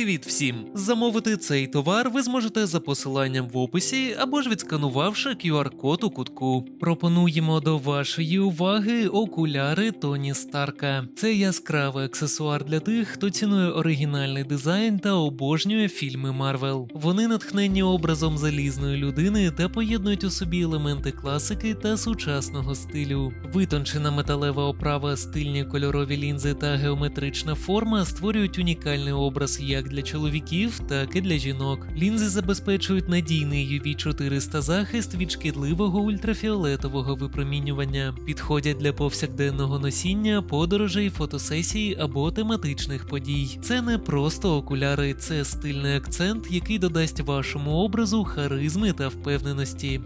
Привіт всім! Замовити цей товар ви зможете за посиланням в описі або ж відсканувавши QR-код у кутку. Пропонуємо до вашої уваги окуляри Тоні Старка. Це яскравий аксесуар для тих, хто цінує оригінальний дизайн та обожнює фільми Марвел. Вони натхнені образом залізної людини та поєднують у собі елементи класики та сучасного стилю. Витончена металева оправа, стильні кольорові лінзи та геометрична форма створюють унікальний образ як для чоловіків, так і для жінок. Лінзи забезпечують надійний UV 400 захист від шкідливого ультрафіолетового випромінювання, підходять для повсякденного носіння, подорожей, фотосесій або тематичних подій. Це не просто окуляри, це стильний акцент, який додасть вашому образу харизми та впевненості.